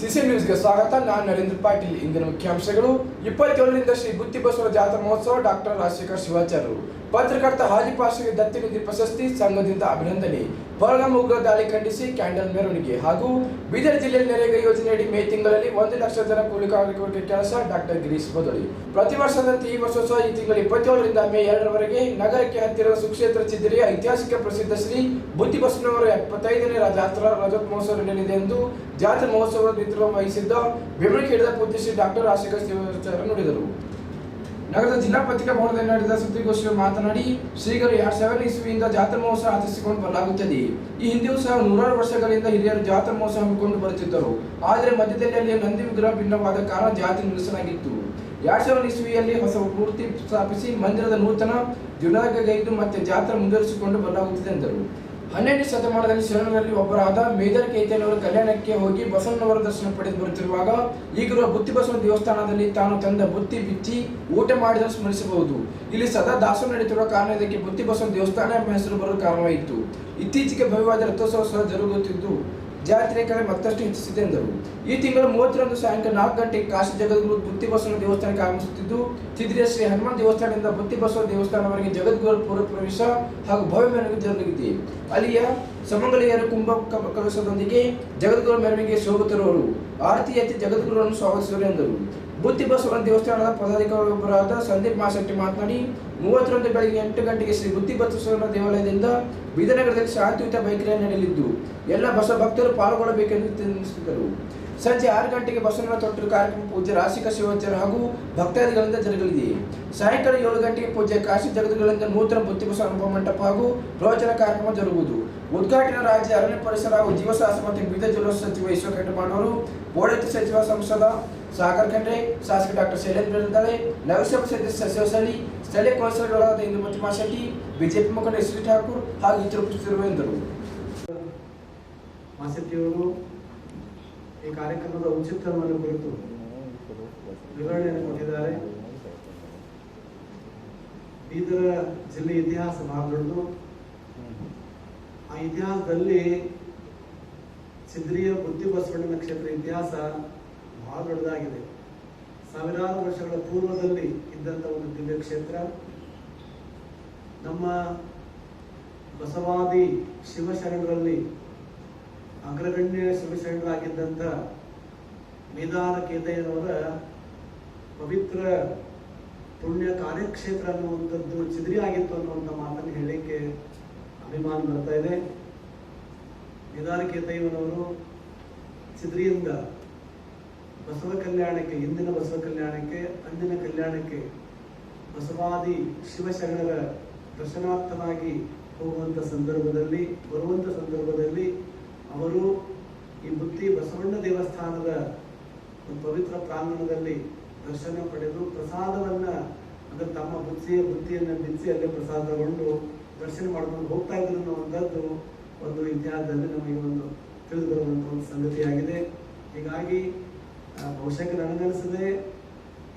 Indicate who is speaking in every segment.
Speaker 1: CC ನ್ಯೂಸ್ಗೆ ಸ್ವಾಗತ. ನಾನು ನರೇಂದ್ರ ಪಾಟೀಲ್. ಇಂದಿನ ಮುಖ್ಯಾಂಶಗಳು. ಇಪ್ಪತ್ತೇಳರಿಂದ ಶ್ರೀ ಬುತ್ತಿ ಬಸವರ ಜಾತ್ರಾ ಮಹೋತ್ಸವ ಡಾಕ್ಟರ್ ರಾಜಶೇಖರ್ ಶಿವಾಚಾರ್ಯರು. ಪತ್ರಕರ್ತ ಹಾಜಿ ದತ್ತಿ ದತ್ತಿನಿಧಿ ಪ್ರಶಸ್ತಿ ಸಂಘದಿಂದ ಅಭಿನಂದನೆ. ಬರಗಾಮ ಉಗ್ರ ದಾಳಿ ಖಂಡಿಸಿ ಕ್ಯಾಂಡಲ್ ಮೆರವಣಿಗೆ ಹಾಗೂ ಬೀದರ್ ಜಿಲ್ಲೆ ನರೇಗಾ ಯೋಜನೆಯಡಿ ಮೇ ತಿಂಗಳಲ್ಲಿ ಒಂದು ಲಕ್ಷ ಜನ ಕೂಲಿ ಕಾರ್ಮಿಕರಿಗೆ ಕೆಲಸ ಡಾಕ್ಟರ್ ಗಿರೀಶ್ ಬದಳಿ. ಪ್ರತಿ ವರ್ಷದಂತೆ ಈ ವರ್ಷೋತ್ಸವ ಈ ತಿಂಗಳ ಇಪ್ಪತ್ತೇಳರಿಂದ ಮೇ ಎರಡರವರೆಗೆ ನಗರಕ್ಕೆ ಹತ್ತಿರದ ಸುಕ್ಷೇತ್ರ ಚಿದ್ರಿಯ ಐತಿಹಾಸಿಕ ಪ್ರಸಿದ್ಧ ಶ್ರೀ ಬುದ್ಧಿ ಬಸವನವರ ಎಪ್ಪತ್ತೈದನೇ ಜಾತ್ರಾ ರಜತ್ ಮಹೋತ್ಸವ ನಡೆಯಲಿದೆ ಎಂದು ಜಾತ್ರಾ ಮಹೋತ್ಸವ ನೇತೃತ್ವ ವಹಿಸಿದ್ದ ಬೆಂಬಲಿಕೆ ಹಿಡಿದ ಪೂಜ್ಯ ಶ್ರೀ ಡಾಕ್ಟರ್ ಆಶಿಕ ಶ್ರೀ ನುಡಿದರು. ನಗರದ ಜಿಲ್ಲಾ ಪತ್ರಿಕಾ ಭವನದಲ್ಲಿ ನಡೆದ ಸುದ್ದಿಗೋಷ್ಠಿಯಲ್ಲಿ ಮಾತನಾಡಿ, ಶ್ರೀಗಳು ಎರಡ್ ಸಾವಿರ ಇಸ್ವಿಯಿಂದ ಜಾತ್ರಾ ಮಹೋತ್ಸವ ಆಚರಿಸಿಕೊಂಡು ಬರಲಾಗುತ್ತದೆ. ಈ ಹಿಂದೆಯೂ ಸಹ ನೂರಾರು ವರ್ಷಗಳಿಂದ ಹಿರಿಯರು ಜಾತ್ರಾ ಮಹೋತ್ಸವ ಹಮ್ಮಿಕೊಂಡು ಬರುತ್ತಿದ್ದರು. ಆದರೆ ಮಧ್ಯದಲ್ಲಿ ಅಲ್ಲಿ ನಂದಿ ವಿಗ್ರಹ ಭಿನ್ನವಾದ ಕಾರಣ ಜಾತಿ ನಿಲ್ಲಿಸಲಾಗಿತ್ತು ಎರಡ್ ಸಾವಿರ ಇಸ್ವಿಯಲ್ಲಿ ಹೊಸ ಮೂರ್ತಿ ಸ್ಥಾಪಿಸಿ, ಮಂದಿರದ ನೂತನ ಜೀರ್ಣೋದ್ಧಾರಗೈದು ಮತ್ತೆ ಜಾತ್ರಾ ಮುಂದುವರಿಸಿಕೊಂಡು ಬರಲಾಗುತ್ತಿದೆ ಎಂದರು. ಹನ್ನೆರಡನೇ ಶತಮಾನದಲ್ಲಿ ಶರಣರಲ್ಲಿ ಒಬ್ಬರಾದ ಮೇಜರ್ ಕೇತನವರ ಕಲ್ಯಾಣಕ್ಕೆ ಹೋಗಿ ಬಸವನವರ ದರ್ಶನ ಪಡೆದು ಬರುತ್ತಿರುವಾಗ ಈಗಿರುವ ಬುತ್ತಿ ಬಸವನ ದೇವಸ್ಥಾನದಲ್ಲಿ ತಾನು ತಂದ ಬುತ್ತಿ ಬಿಚ್ಚಿ ಊಟ ಮಾಡಿದ ಸ್ಮರಿಸಬಹುದು. ಇಲ್ಲಿ ಸದಾ ದಾಸೋಹ ನಡೆಯುತ್ತಿರುವ ಕಾರಣ ಇದಕ್ಕೆ ಬುತ್ತಿ ಬಸವನ ದೇವಸ್ಥಾನ ಎಂಬ ಹೆಸರು ಬರಲು ಕಾರಣವಾಯಿತು. ಇತ್ತೀಚೆಗೆ ಭವ್ಯವಾದ ರಥೋತ್ಸವ ಸಹ ಜರುಗುತ್ತಿದ್ದು ಜಾತ್ರೆ ಕಲೆ ಮತ್ತಷ್ಟು ಹೆಚ್ಚಿಸಿದೆ ಎಂದರು. ಈ ತಿಂಗಳ ಮೂವತ್ತರಂದು ಸಾಯಂಕಾಲ ನಾಲ್ಕು ಗಂಟೆಗೆ ಕಾಶಿ ಜಗದ್ಗುರು ಬುತ್ತಿ ಬಸವನ ದೇವಸ್ಥಾನಕ್ಕೆ ಆಗಮಿಸುತ್ತಿದ್ದು, ತಿದ್ರಿಯ ಶ್ರೀ ಹನುಮಾನ್ ದೇವಸ್ಥಾನದಿಂದ ಬುತ್ತಿ ಬಸವ ದೇವಸ್ಥಾನವರೆಗೆ ಜಗದ್ಗುರು ಪೂರ್ವ ಪ್ರವೇಶ ಹಾಗೂ ಭವ್ಯ ಮೆರವಣಿಗೆ ಜರುಗಿದೆ ಅಲ್ಲಿಯ ಸಮಂಗಲಿಯರ ಕುಂಭ ಕಲಸದೊಂದಿಗೆ ಜಗದ್ಗುರು ಮೆರವಣಿಗೆ ಶೋಭ ತರುವರು ಆರತಿ ಎತ್ತಿ ಜಗದ್ಗುರುವನ್ನು ಸ್ವಾಗತಿಸಿದರು ಎಂದರು. ಬುತ್ತಿ ಬಸವ ದೇವಸ್ಥಾನದ ಪದಾಧಿಕಾರಿಯೊಬ್ಬರಾದ ಸಂದೀಪ್ ಮಾಸಟ್ಟಿ ಮಾತನಾಡಿ, ಮೂವತ್ತರಂದು ಬೆಳಗ್ಗೆ ಎಂಟು ಗಂಟೆಗೆ ಶ್ರೀ ಬುತ್ತಿ ಬಸವನ ದೇವಾಲಯದಿಂದ ಬಿದನಗರದಲ್ಲಿ ಶಾಂತಿಯುತ ಬೈಕ್ ರ್ಯಾಲಿ ನಡೆಯಲಿದ್ದು, ಎಲ್ಲ ಬಸವ ಭಕ್ತರು ಪಾಲ್ಗೊಳ್ಳಬೇಕೆಂದು ತಿಳಿಸಿದರು ಸಂಜೆ ಆರು ಗಂಟೆಗೆ ಬಸವನ ತೊಟ್ಟರು ಕಾರ್ಯಕ್ರಮ ಪೂಜೆ ರಾಶಿಕ ಶಿವಚರ ಹಾಗೂ ಭಕ್ತಾದಿಗಳಿಂದ ಜರುಗಲಿದೆ. ಸಾಯಂಕಾಲ ಏಳು ಗಂಟೆಗೆ ಪೂಜೆ ಕಾಶಿ ಜಗದಗಳಿಂದ ನೂತನ ಬುತ್ತಿ ಬಸವ ಅನುಭವ ಮಂಟಪ ಹಾಗೂ ಪ್ರವಚನ ಕಾರ್ಯಕ್ರಮ ಜರುಗುವುದು. ಉದ್ಘಾಟನಾ ರಾಜ್ಯ ಅರಣ್ಯ ಪರಿಸರ ಹಾಗೂ ಜೀವಶಾಸ್ತ್ರ ಮತ್ತು ವಿವಿಧ ಜಿಲ್ಲಾ ಸಚಿವ ಈಶ್ವರ ಖಂಡ್ರೆ ಮಾಡುವರು ಸಚಿವ ಸಂಸದ ಸಾಗರ್ ಖಂಡ್ರೆ, ಶಾಸಕ ಡಾಕ್ಟರ್ ಶೈಲೇಂದ್ರ ದಳೆ ನಗರಸಭಾ ಸದಸ್ಯ ಶಿವಸಳಿ ಸ್ಥಳೀಯ ಕೌನ್ಸಿಲರ್ಗಳಾದ ಮಾಶೆಟ್ಟಿ ಬಿಜೆಪಿ ಮುಖಂಡ ಎಸ್ ವಿ ಠಾಕೂರ್ ಹಾಗೂ ಇತರರು ಉಪಸ್ಥಿತರು ಎಂದರು.
Speaker 2: ಮಾಸೆಟ್ಟಿಯವರು ಈ ಕಾರ್ಯಕ್ರಮದ ಔಚಿತ್ಯವನ್ನು ಕುರಿತು ವಿವರಣೆಯನ್ನು ಕೊಟ್ಟಿದ್ದಾರೆ. ಬೀದರ ಜಿಲ್ಲೆ ಇತಿಹಾಸ ಬಹಳ ಆ ಇತಿಹಾಸದಲ್ಲಿ ಸಿದ್ರಿಯ ಬುದ್ಧಿ ಬಸವಣ್ಣ ನಕ್ಷತ್ರ ಇತಿಹಾಸ ಬಹಳ ದೊಡ್ಡದಾಗಿದೆ. ಸಾವಿರಾರು ವರ್ಷಗಳ ಪೂರ್ವದಲ್ಲಿ ಇದ್ದಂಥ ಒಂದು ದಿವ್ಯ ಕ್ಷೇತ್ರ. ನಮ್ಮ ಬಸವಾದಿ ಶಿವಶರಣರಲ್ಲಿ ಅಗ್ರಗಣ್ಯ ಶಿವಶರಣರಾಗಿದ್ದಂಥ ಮೇದಾರ ಕೇದಯ್ಯನವರ ಪವಿತ್ರ ಪುಣ್ಯ ಕಾರ್ಯಕ್ಷೇತ್ರ ಅನ್ನುವಂಥದ್ದು ಚಿದ್ರಿ ಆಗಿತ್ತು ಅನ್ನುವಂಥ ಮಾತನ್ನು ಹೇಳಲಿಕ್ಕೆ ಅಭಿಮಾನ ಬರ್ತಾ ಇದೆ. ಮೇದಾರ ಕೇತಯ್ಯನವರು ಚಿದ್ರಿಯಿಂದ ಬಸವ ಕಲ್ಯಾಣಕ್ಕೆ, ಇಂದಿನ ಬಸವ ಕಲ್ಯಾಣಕ್ಕೆ, ಅಂದಿನ ಕಲ್ಯಾಣಕ್ಕೆ ಬಸವಾದಿ ಶಿವಶರಣರ ದರ್ಶನಾರ್ಥವಾಗಿ ಹೋಗುವಂಥ ಸಂದರ್ಭದಲ್ಲಿ ಬರುವಂಥ ಸಂದರ್ಭದಲ್ಲಿ ಅವರು ಈ ಬುತ್ತಿ ಬಸವಣ್ಣ ದೇವಸ್ಥಾನದ ಪವಿತ್ರ ಪ್ರಾಂಗಣದಲ್ಲಿ ದರ್ಶನ ಪಡೆದು ಪ್ರಸಾದವನ್ನ ಅಂದ್ರೆ ತಮ್ಮ ಬುತ್ತಿಯ ಬುತ್ತಿಯನ್ನು ಬಿಚ್ಚಿ ಅಲ್ಲೇ ಪ್ರಸಾದ ತಗೊಂಡು ದರ್ಶನ ಮಾಡ್ಕೊಂಡು ಹೋಗ್ತಾ ಇದ್ರು ಅನ್ನುವಂಥದ್ದು ಒಂದು ಇತಿಹಾಸದಲ್ಲಿ ನಮಗೆ ಒಂದು ತಿಳಿದು ಒಂದು ಸಂಗತಿಯಾಗಿದೆ. ಹೀಗಾಗಿ ಬಹುಶಃ ನನಗನ್ನಿಸದೆ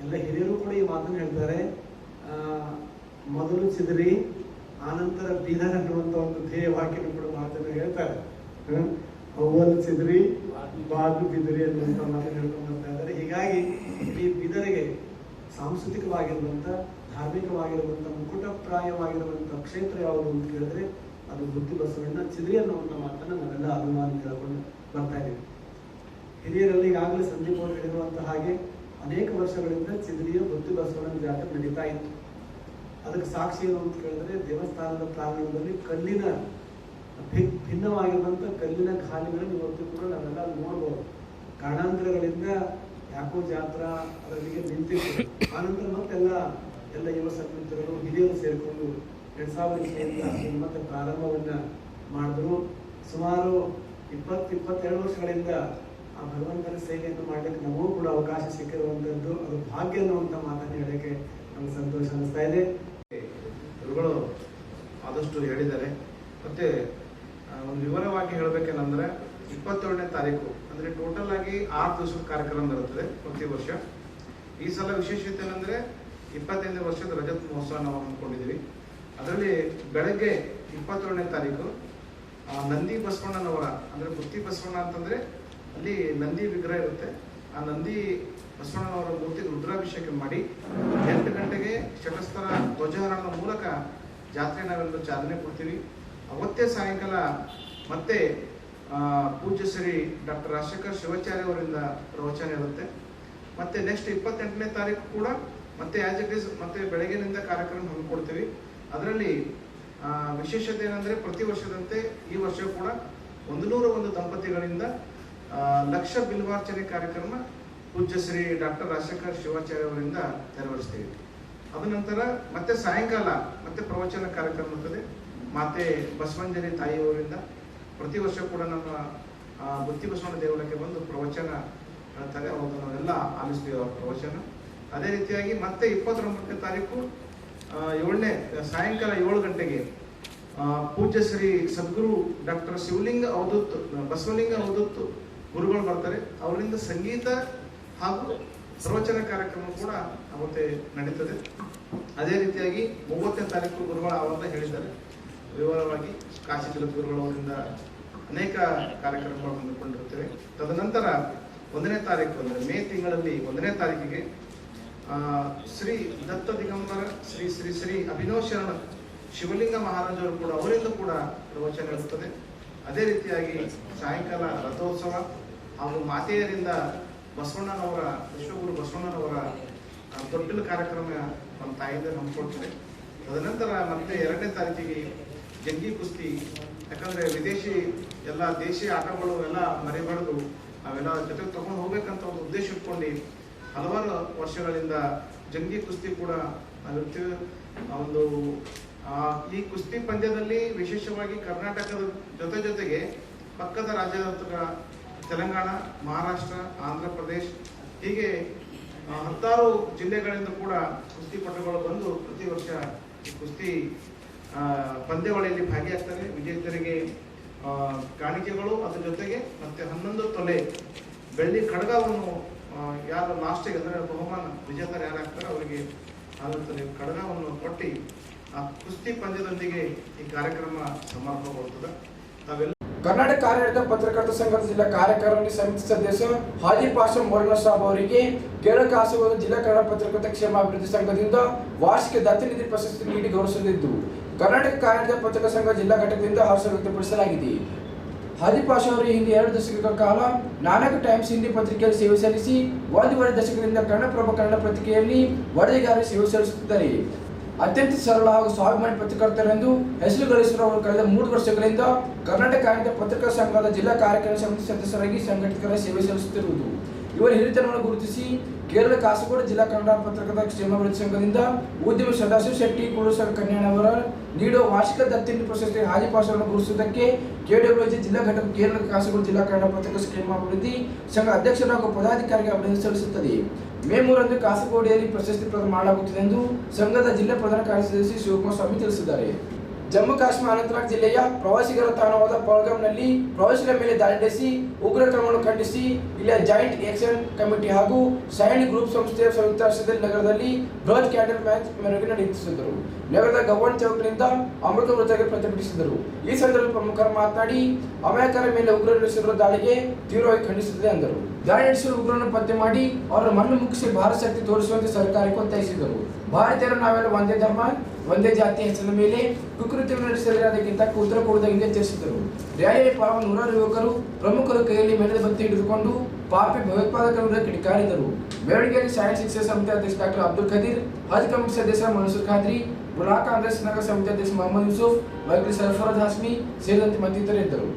Speaker 2: ಎಲ್ಲ ಹಿರಿಯರು ಕೂಡ ಈ ಮಾತನ್ನು ಹೇಳ್ತಾರೆ. ಮೊದಲು ಚಿದರಿ, ಆನಂತರ ಬೀದರ್ ಅನ್ನುವಂಥ ಒಂದು ಧ್ಯೇಯ ವಾಕ್ಯನ ಕೂಡ ಮಾತನ್ನು ಹೇಳ್ತಾರೆ? ಅವ್ವಲ್ ಚಿದ್ರಿ ಬಾದು ಬಿದಿರಿ ಅನ್ನುವಂಥ ಮಾತನ್ನು ಹೇಳ್ಕೊಂಡು ಬರ್ತಾ ಇದ್ದಾರೆ. ಹೀಗಾಗಿ ಈ ಬಿದರಿಗೆ ಸಾಂಸ್ಕೃತಿಕವಾಗಿರುವಂಥ ಧಾರ್ಮಿಕವಾಗಿರುವಂಥ ಮುಕುಟಪ್ರಾಯವಾಗಿರುವಂಥ ಕ್ಷೇತ್ರ ಯಾವುದು ಅಂತ ಕೇಳಿದ್ರೆ ಅದು ಬುದ್ಧಿ ಬಸವಣ್ಣ ಚಿದ್ರಿ ಅನ್ನುವಂಥ ಮಾತನ್ನು ನಾವೆಲ್ಲ ಅಭಿಮಾನ ಕೇಳ್ಕೊಂಡು ಬರ್ತಾ ಇದ್ದೀವಿ. ಹಿರಿಯರಲ್ಲಿ ಈಗಾಗಲೇ ಸಂದೀಪ್ ಅವರು ಹೇಳಿರುವಂತಹ ಹಾಗೆ ಅನೇಕ ವರ್ಷಗಳಿಂದ ಚಿದ್ರಿಯ ಬುದ್ಧಿ ಬಸವಣ್ಣನ ಜಾತ್ರೆ ನಡೀತಾ ಇತ್ತು. ಅದಕ್ಕೆ ಸಾಕ್ಷಿ ಏನು ಅಂತ ಕೇಳಿದ್ರೆ ದೇವಸ್ಥಾನದ ಪ್ರಾಂಗಣದಲ್ಲಿ ಕಲ್ಲಿನ ಭಿನ್ನವಾಗಿರುವಂಥ ಕಲ್ಲಿನ ಖಾಲಿಗಳನ್ನು ಇವತ್ತು ಕೂಡ ನಾವೆಲ್ಲ ನೋಡ್ಬೋದು. ಕಾರಣಾಂತರಗಳಿಂದ ಯಾಕೋ ಜಾತ್ರಾ ಅದರಲ್ಲಿಗೆ ನಿಂತಿತ್ತು. ಆನಂತರ ಮತ್ತೆಲ್ಲ ಎಲ್ಲ ಯುವ ಸಂಘಟಕರು ಹಿರಿಯರು ಸೇರಿಕೊಂಡು ಎರಡ್ ಸಾವಿರದ ಇಪ್ಪತ್ತೈದು ಮತ್ತೆ ಪ್ರಾರಂಭವನ್ನ ಮಾಡಿದ್ರು. ಸುಮಾರು ಇಪ್ಪತ್ತು, ಇಪ್ಪತ್ತೆರಡು ವರ್ಷಗಳಿಂದ ಆ ಭಗವಂತನ ಸೇವೆಯನ್ನು ಮಾಡಲಿಕ್ಕೆ ನಮಗೂ ಕೂಡ ಅವಕಾಶ ಸಿಕ್ಕಿರುವಂಥದ್ದು ಅದು ಭಾಗ್ಯ ಅನ್ನುವಂಥ ಮಾತನ್ನು ಹೇಳಕ್ಕೆ ನಮ್ಗೆ ಸಂತೋಷ ಅನಿಸ್ತಾ ಇದೆ.
Speaker 3: ಗುರುಗಳು ಆದಷ್ಟು ಹೇಳಿದ್ದಾರೆ. ಮತ್ತೆ ಒಂದು ವಿವರವಾಗಿ ಹೇಳಬೇಕೇನಂದ್ರೆ, ಇಪ್ಪತ್ತೇಳನೇ ತಾರೀಕು, ಅಂದ್ರೆ ಟೋಟಲ್ ಆಗಿ ಆರು ದಿವಸದ ಕಾರ್ಯಕ್ರಮ ಇರುತ್ತದೆ ಪ್ರತಿ ವರ್ಷ. ಈ ಸಲ ವಿಶೇಷತೆ ಏನಂದ್ರೆ ಇಪ್ಪತ್ತೈದನೇ ವರ್ಷದ ರಜತ್ ಮಹೋತ್ಸವ ನಾವು ಹಮ್ಮಿಕೊಂಡಿದ್ದೀವಿ. ಅದರಲ್ಲಿ ಬೆಳಗ್ಗೆ ಇಪ್ಪತ್ತೇಳನೇ ತಾರೀಕು ನಂದಿ ಬಸವಣ್ಣನವರ, ಅಂದ್ರೆ ಬುತ್ತಿ ಬಸವಣ್ಣ ಅಂತಂದ್ರೆ ಅಲ್ಲಿ ನಂದಿ ವಿಗ್ರಹ ಇರುತ್ತೆ. ಆ ನಂದಿ ಬಸವಣ್ಣನವರ ಮೂರ್ತಿಗೆ ರುದ್ರಾಭಿಷೇಕ ಮಾಡಿ ಎಂಟು ಗಂಟೆಗೆ ಶಟಸ್ಥರ ಧ್ವಜಾರೋಹಣದ ಮೂಲಕ ಜಾತ್ರೆ ನಾವೆಲ್ಲರೂ ಚಾಲನೆ ಕೊಡ್ತೀವಿ. ಅವತ್ತೇ ಸಾಯಂಕಾಲ ಮತ್ತೆ ಪೂಜ್ಯ ಶ್ರೀ ಡಾಕ್ಟರ್ ರಾಜಶೇಖರ್ ಶಿವಾಚಾರ್ಯ ಅವರಿಂದ ಪ್ರವಚನ ಇರುತ್ತೆ. ಮತ್ತೆ ನೆಕ್ಸ್ಟ್ ಇಪ್ಪತ್ತೆಂಟನೇ ತಾರೀಕು ಕೂಡ ಮತ್ತೆ ಆಸ್ ಇಟ್ ಇಸ್ ಮತ್ತೆ ಬೆಳಗ್ಗಿನಿಂದ ಕಾರ್ಯಕ್ರಮ ಹಮ್ಮಿಕೊಡ್ತೀವಿ. ಅದರಲ್ಲಿ ವಿಶೇಷತೆ ಏನಂದ್ರೆ ಪ್ರತಿ ವರ್ಷದಂತೆ ಈ ವರ್ಷ ಕೂಡ ಒಂದು ನೂರ ಒಂದು ದಂಪತಿಗಳಿಂದ ಲಕ್ಷ ಬಿಲ್ವಾರ್ಚನೆ ಕಾರ್ಯಕ್ರಮ ಪೂಜ್ಯ ಶ್ರೀ ಡಾಕ್ಟರ್ ರಾಜಶೇಖರ್ ಶಿವಾಚಾರ್ಯ ಅವರಿಂದ ನೆರವೇರಿಸ್ತೀವಿ. ಅದ ನಂತರ ಮತ್ತೆ ಸಾಯಂಕಾಲ ಮತ್ತೆ ಪ್ರವಚನ ಕಾರ್ಯಕ್ರಮ ಇರ್ತದೆ. ಮಾತೆ ಬಸವಂಜನಿ ತಾಯಿಯವರಿಂದ ಪ್ರತಿ ವರ್ಷ ಕೂಡ ನಮ್ಮ ಬುತ್ತಿ ಬಸವಣ್ಣ ದೇವಾಲಯಕ್ಕೆ ಬಂದು ಪ್ರವಚನ ಹೇಳ್ತಾರೆ. ಅವಾಗ ನಾವೆಲ್ಲ ಆಲಿಸ್ತೀವಿ ಅವರ ಪ್ರವಚನ. ಅದೇ ರೀತಿಯಾಗಿ ಮತ್ತೆ ಇಪ್ಪತ್ತೊಂಬತ್ತನೇ ತಾರೀಕು ಏಳನೇ, ಸಾಯಂಕಾಲ ಏಳು ಗಂಟೆಗೆ ಪೂಜ್ಯ ಶ್ರೀ ಸದ್ಗುರು ಡಾಕ್ಟರ್ ಶಿವಲಿಂಗ ಅವಧೂತ್ ಬಸವಲಿಂಗ ಅವಧೂತ್ ಗುರುಗಳು ಬರ್ತಾರೆ. ಅವರಿಂದ ಸಂಗೀತ ಹಾಗೂ ಪ್ರವಚನ ಕಾರ್ಯಕ್ರಮ ಕೂಡ ಅವತ್ತೇ ನಡೀತದೆ. ಅದೇ ರೀತಿಯಾಗಿ ಮೂವತ್ತನೇ ತಾರೀಕು ಗುರುಗಳು ಆವಾಗ ಹೇಳಿದ್ದಾರೆ. ವಿವರವಾಗಿ ಕಾಶಿ ಜಗದ್ಗುರುಗಳು ಅವರಿಂದ ಅನೇಕ ಕಾರ್ಯಕ್ರಮಗಳು ಹೊಂದಿಕೊಂಡಿರುತ್ತೇವೆ ತದನಂತರ ಒಂದನೇ ತಾರೀಕು ಅಂದರೆ ಮೇ ತಿಂಗಳಲ್ಲಿ ಒಂದನೇ ತಾರೀಕಿಗೆ ಶ್ರೀ ದತ್ತ ದಿಗಂಬರ, ಶ್ರೀ ಶ್ರೀ ಶ್ರೀ ಅಭಿನವ್ ಶರಣ ಶಿವಲಿಂಗ ಮಹಾರಾಜರು ಕೂಡ ಅವರಿಂದ ಕೂಡ ಪ್ರವಚನ ಇರುತ್ತದೆ. ಅದೇ ರೀತಿಯಾಗಿ ಸಾಯಂಕಾಲ ರಥೋತ್ಸವ ಹಾಗೂ ಮಾತೆಯರಿಂದ ಬಸವಣ್ಣನವರ, ವಿಶ್ವಗುರು ಬಸವಣ್ಣನವರ ದೊಡ್ಡ ಕಾರ್ಯಕ್ರಮ ನಮ್ಮ ತಾಯಿಂದ ಹಮ್ಮಿಕೊಳ್ತಾರೆ ತದನಂತರ ಮತ್ತೆ ಎರಡನೇ ತಾರೀಕಿಗೆ ಜಂಗಿ ಕುಸ್ತಿ, ಯಾಕಂದ್ರೆ ವಿದೇಶಿ ಎಲ್ಲ ದೇಶಿ ಆಟಗಳು ಎಲ್ಲ ಮರೆಬಾರ್ದು. ಅವೆಲ್ಲ ಜೊತೆಗೆ ತಗೊಂಡು ಹೋಗ್ಬೇಕಂತ ಒಂದು ಉದ್ದೇಶ ಇಟ್ಕೊಂಡು ಹಲವಾರು ವರ್ಷಗಳಿಂದ ಜಂಗಿ ಕುಸ್ತಿ ಕೂಡ ಆ ಒಂದು ಈ ಕುಸ್ತಿ ಪಂದ್ಯದಲ್ಲಿ ವಿಶೇಷವಾಗಿ ಕರ್ನಾಟಕದ ಜೊತೆ ಜೊತೆಗೆ ಪಕ್ಕದ ರಾಜ್ಯದ ತೆಲಂಗಾಣ, ಮಹಾರಾಷ್ಟ್ರ, ಆಂಧ್ರ ಪ್ರದೇಶ್, ಹೀಗೆ ಹತ್ತಾರು ಜಿಲ್ಲೆಗಳಿಂದ ಕೂಡ ಕುಸ್ತಿ ಪಟುಗಳು ಬಂದು ಪ್ರತಿ ವರ್ಷ ಕುಸ್ತಿ ಪಂದ್ಯಾವಳಿಯಲ್ಲಿ ಭಾಗಿಯಾಗ್ತಾರೆ. ವಿಜೇತರಿಗೆ ಕಾಣಿಕೆಗಳು, ಅದರ ಜೊತೆಗೆ ಮತ್ತೆ ಹನ್ನೊಂದು ತೊಲೆ, ಬೆಳ್ಳಿ ಖಡ್ಗವನ್ನು ಯಾರು ಲಾಸ್ಟಿಗೆ ಅಂದರೆ ಬಹುಮಾನ ವಿಜೇತರು ಯಾರಾಗ್ತಾರೆ ಅವರಿಗೆ ಆಗುತ್ತದೆ ಖಡ್ಗವನ್ನು ಕೊಟ್ಟು, ಆ ಕುಸ್ತಿ ಪಂದ್ಯದೊಂದಿಗೆ ಈ ಕಾರ್ಯಕ್ರಮ ಸಮಾರಂಭಗೊಳ್ತದೆ. ತಾವೆಲ್ಲ
Speaker 1: ಕರ್ನಾಟಕ ಕಾರ್ಯನಿರತ ಪತ್ರಕರ್ತ ಸಂಘದ ಜಿಲ್ಲಾ ಕಾರ್ಯಕಾರಿಣಿ ಸಮಿತಿ ಸದಸ್ಯ ಹಾಜಿ ಪಾಷಾ ಮೌಲಾನಾ ಸಾಬ್ ಅವರಿಗೆ ಕೇರಳ ಕಾಸರಗೋಡು ಜಿಲ್ಲಾ ಕನ್ನಡ ಪತ್ರಕರ್ತ ಕ್ಷೇಮಾಭಿವೃದ್ಧಿ ಸಂಘದಿಂದ ವಾರ್ಷಿಕ ದತ್ತನಿಧಿ ಪ್ರಶಸ್ತಿ ನೀಡಿ ಗೌರವಿಸಲಿದ್ದು, ಕರ್ನಾಟಕ ಕಾರ್ಯಕರ್ತ ಪತ್ರಕರ್ತ ಸಂಘ ಜಿಲ್ಲಾ ಘಟಕದಿಂದ ಹರ್ಷ ವ್ಯಕ್ತಪಡಿಸಲಾಗಿದೆ. ಹಾಜಿ ಪಾಷಾ ಅವರು ಹಿಂದೆ ಎರಡು ದಶಕಗಳ ಕಾಲ ನಾನಕ ಟೈಮ್ಸ್ ಹಿಂದಿ ಪತ್ರಿಕೆಯಲ್ಲಿ ಸೇವೆ ಸಲ್ಲಿಸಿ ಒಂದೂವರೆ ದಶಕದಿಂದ ಕನ್ನಡಪ್ರಭ ಕನ್ನಡ ಪತ್ರಿಕೆಯಲ್ಲಿ ವರದಿಗಾರರು ಸೇವೆ ಸಲ್ಲಿಸುತ್ತಿದ್ದಾರೆ. ಅತ್ಯಂತ ಸರಳ ಹಾಗೂ ಸ್ವಾಭಿಮಾನಿ ಪತ್ರಕರ್ತರೆಂದು ಹೆಸರು ಗಳಿಸಿರುವ ಕಳೆದ ಮೂರು ವರ್ಷಗಳಿಂದ ಕರ್ನಾಟಕ ಕಾರ್ಯನಿರತ ಪತ್ರಿಕಾ ಸಂಘದ ಜಿಲ್ಲಾ ಕಾರ್ಯಕಾರಿ ಸಮಿತಿ ಸದಸ್ಯರಾಗಿ ಸಂಘಟಕರ ಸೇವೆ ಸಲ್ಲಿಸುತ್ತಿರುವುದು. ಇವರ ಹಿರಿತನವನ್ನು ಗುರುತಿಸಿ ಕೇರಳ ಕಾಸರಗೋಡು ಜಿಲ್ಲಾ ಕನ್ನಡ ಪತ್ರಕರ್ತರ ಕ್ಷೇಮಾಭಿವೃದ್ಧಿ ಸಂಘದಿಂದ ಉದ್ಯಮಿ ಸದಾಶಿವ ಶೆಟ್ಟಿ ಕುರುಸರ ಕನ್ಯಾಣ ಅವರ ನೀಡುವ ವಾರ್ಷಿಕ ದತ್ತಿನಿ ಪ್ರಶಸ್ತಿ ಹಾಜಿ ಪಾಸವನ್ನು ಗುರುತಿಸುವುದಕ್ಕೆ ಕೆಡಬ್ಲ್ಯೂಜಿ ಜಿಲ್ಲಾ ಘಟಕ ಕೇರಳ ಕಾಸರಗೋಡು ಜಿಲ್ಲಾ ಕನ್ನಡ ಪತ್ರಕರ್ತರ ಕ್ಷೇಮಾಭಿವೃದ್ಧಿ ಸಂಘ ಅಧ್ಯಕ್ಷರು ಹಾಗೂ ಪದಾಧಿಕಾರಿಗೆ ಅಭಿನಂದನೆ ಸಲ್ಲಿಸುತ್ತದೆ. ಮೇ ಮೂರಂದು ಕಾಸರಗೋಡಿಯಲ್ಲಿ ಪ್ರಶಸ್ತಿ ಪ್ರದಾನ ಮಾಡಲಾಗುತ್ತಿದೆ ಎಂದು ಸಂಘದ ಜಿಲ್ಲಾ ಪ್ರಧಾನ ಕಾರ್ಯದರ್ಶಿ ಶಿವಕುಮಾರ ಸ್ವಾಮಿ ತಿಳಿಸಿದ್ದಾರೆ. ಜಮ್ಮು ಕಾಶ್ಮೀರ ಅನಂತನಾಗ್ ಜಿಲ್ಲೆಯ ಪ್ರವಾಸಿಗರ ತಾಣವಾದ ಪಹಲ್ಗಾಮ್ನಲ್ಲಿ ಪ್ರವಾಸಿಗರ ಮೇಲೆ ದಾಳಿ ನಡೆಸಿ ಉಗ್ರ ಕ್ರಮವನ್ನು ಖಂಡಿಸಿ ಇಲ್ಲಿಯ ಜಾಯಿಂಟ್ ಆಕ್ಷನ್ ಕಮಿಟಿ ಹಾಗೂ ಸೈನ್ ಗ್ರೂಪ್ ಸಂಸ್ಥೆಯ ಸಂಯುಕ್ತ ಆಶ್ರಯದಲ್ಲಿ ನಗರದಲ್ಲಿ ಬೃಹತ್ ಕ್ಯಾಂಡಲ್ ಮ್ಯಾಚ್ ಮೆರವಣಿಗೆ ನಡೆಸಿದರು ನಗರದ ಗವರ್ನ ಚೌಕ್ನಿಂದ ಅಮೃತ ವೃತ್ತಕ್ಕೆ ಪ್ರತಿಭಟಿಸಿದರು. ಈ ಸಂದರ್ಭದಲ್ಲಿ ಪ್ರಮುಖರು ಮಾತನಾಡಿ ಅಮೆರಿಕರ ಮೇಲೆ ಉಗ್ರರು ನಡೆಸಿರುವ ದಾಳಿಗೆ ತೀವ್ರವಾಗಿ ಖಂಡಿಸುತ್ತದೆ ಎಂದರು. ದಾಳಿ ನಡೆಸಿರುವ ಉಗ್ರರನ್ನು ಪತ್ತೆ ಮಾಡಿ ಅವರ ಮಣ್ಣು ಮುಗಿಸಿ ಭಾರತ ಶಕ್ತಿ ತೋರಿಸುವಂತೆ ಸರ್ಕಾರಕ್ಕೆ ಒತ್ತಾಯಿಸಿದರು. ಭಾರತೀಯರು ನಾವೆಲ್ಲ ಒಂದೇ ಧರ್ಮ ಒಂದೇ ಜಾತಿ ಹೆಸರಿನ ಮೇಲೆ ಕುಕೃತ್ಯವನ್ನು ನಡೆಸಿದರೆ ಅದಕ್ಕಿಂತ ಉತ್ತರ ಕೊಡುವುದಾಗಿ ಎಚ್ಚರಿಸಿದರು ರ್ಯಾಲಿಯಲ್ಲಿ ಪಾಲ್ಗೊಂಡ ನೂರಾರು ಯುವಕರು ಪ್ರಮುಖರು ಕೈಯಲ್ಲಿ ಮೆಣದ ಬತ್ತಿ ಹಿಡಿದುಕೊಂಡು ಪಾಪಿ ಭಯೋತ್ಪಾದಕರ ವಿರುದ್ಧ ಕಿಡಿಕಾರಿದರು ಮೆರವಣಿಗೆಯಲ್ಲಿ ಸೈನ್ಸ್ ಶಿಕ್ಷಣ ಸಮಿತಿ ಅಧ್ಯಕ್ಷ ಡಾಕ್ಟರ್ ಅಬ್ದುಲ್ ಖದೀರ್ ಹಜ್ ಕಮಿಟಿ ಸದಸ್ಯ ಮನ್ಸೂರ್ ಖಾದ್ರಿ ಬುಲಾ ಕಾಂಗ್ರೆಸ್ ನಗರ ಸಮಿತಿ ಅಧ್ಯಕ್ಷ ಮೊಹಮ್ಮದ್ ಯೂಸುಫ್ ವಕೀಲ ಸರ್ಫರಾಜ್ ಹಾಸ್ಮಿ ಸೇರಿದಂತೆ ಮತ್ತಿತರರು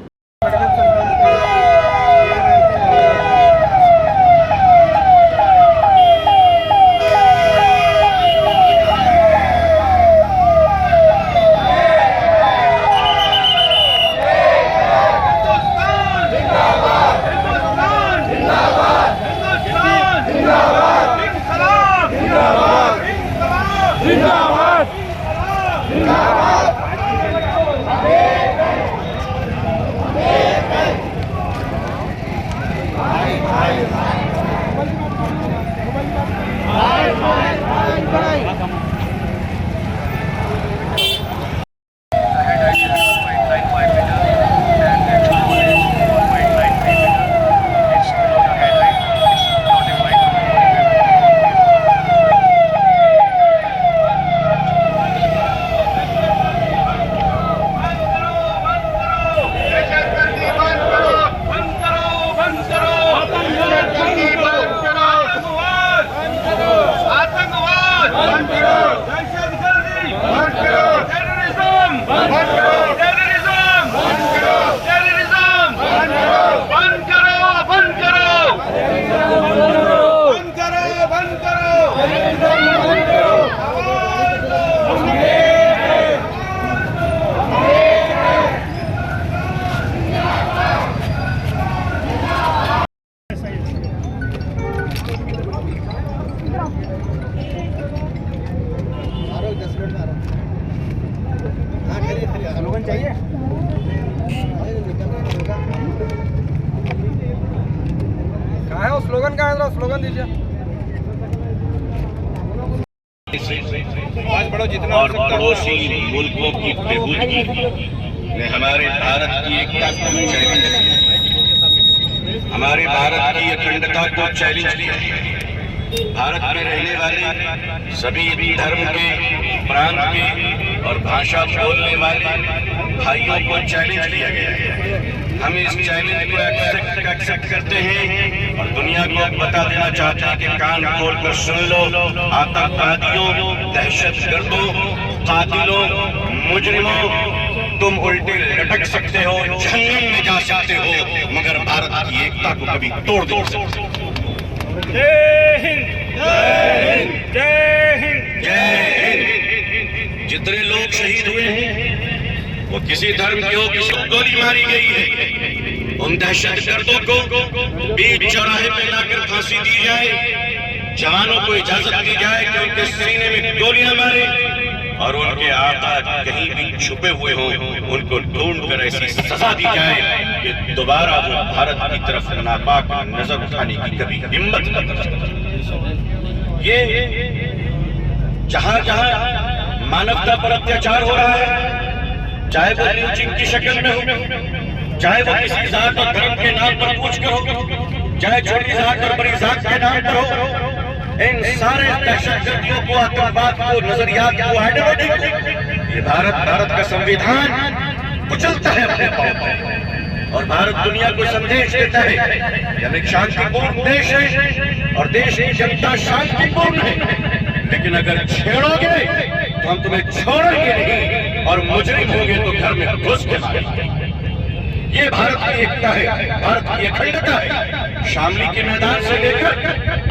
Speaker 4: और पड़ोसी मुल्कों की बेबूदगी ने हमारे भारत की एकता को चैलेंज किया। हमारे भारत की अखंडता को चैलेंज किया। भारत में रहने वाले सभी धर्म के प्रांत के और भाषा बोलने वाले भाइयों को चैलेंज किया गया। है हम इस चैलेंज को एक्सेप्ट एक्सेप्ट करते हैं और दुनिया को बता देना चाहते हैं कि कान खोल कर सुन लो। आतंकवादियों दहशत गर्दों कातिलों मुजरिमों तुम उल्टे लटक सकते हो जंगल में जा सकते हो मगर भारत की एकता को कभी तोड़ नहीं सकते। जय हिंद। जितने लोग शहीद हुए हैं वो किसी धर्म की हो किसी को गोली मारी गई है। उन दहशत गर्दों को बीच चौराहे पे लाकर फांसी दी जाए। जवानों को इजाज़त दी जाए कि उनके सीने में गोलियाँ मारे और उनके आका कहीं भी छुपे हुए हों, उनको ढूंढ कर ऐसी सजा दी जाए कि दोबारा वो भारत की तरफ़ नापाक नज़र उठाने की कभी हिम्मत न कर ये जहाँ जहाँ मानवता पर अत्याचार हो रहा है चाहे वो लिंचिंग की शक्ल में हो, चाहे वो किसी जात और धर्म के नाम पर पूछ कर हो, चाहे छोटी जात और बड़ी जात के नाम पर हो, इन सारे दहशत गर्दियों को, आतंकवाद को, नजरियात को आइडियोलॉजी को, ये भारत भारत का संविधान कुचलता है अपने पाँव पर। और भारत दुनिया को संदेश देता है कि हम एक शांतिपूर्ण देश है और देश की जनता शांतिपूर्ण है। लेकिन अगर छेड़ोगे तो हम तुम्हें छोड़ेंगे नहीं। और मुजरिम होंगे तो घर में घुस के ये भारत की एकता है, भारत की अखंडता है। शामली के मैदान से लेकर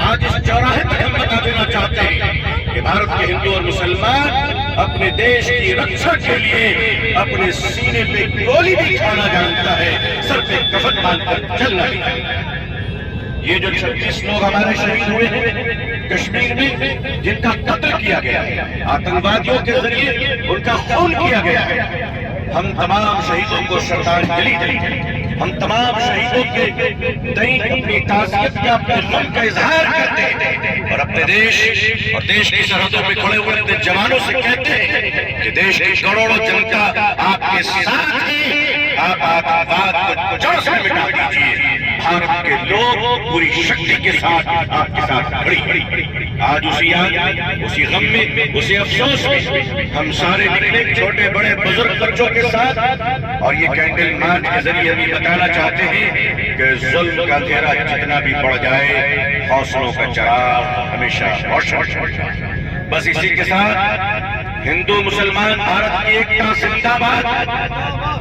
Speaker 4: आज इस चौराहे तक हम बता देना चाहते हैं कि भारत के हिंदू और मुसलमान अपने देश की रक्षा के लिए अपने सीने पे गोली भी खाना जानता है, सर पे कफन बांधकर चलना ये जो छत्तीस लोग हमारे शहीद हुए हैं कश्मीर में जिनका कत्ल किया गया है, आतंकवादियों के ज़रिए उनका खून किया गया है। हम तमाम शहीदों को श्रद्धांजलि हैं हम तमाम शहीदों के दई अपनी ताजियत का अपने गम का इजहार करते हैं और अपने देश और देश की सरहदों में खड़े हुए अपने जवानों से कहते हैं कि देश की करोड़ों जनता आपके साथ है। आप आतंकवाद को जड़ से मिटा दीजिए। भारत के लोग पूरी शक्ति के साथ आपके साथ खड़ी आज उसी याद, उसी गम में, उसी अफसोस में हम सारे निकले छोटे बड़े बुज़ुर्ग बच्चों के साथ। और ये कैंडल मार्च के ज़रिए ये बताना चाहते हैं कि जुल्म का अंधेरा जितना भी बढ़ जाए, हौसलों का चराग हमेशा बस इसी के साथ हिंदू, मुसलमान, भारत की एकता, जिंदाबाद।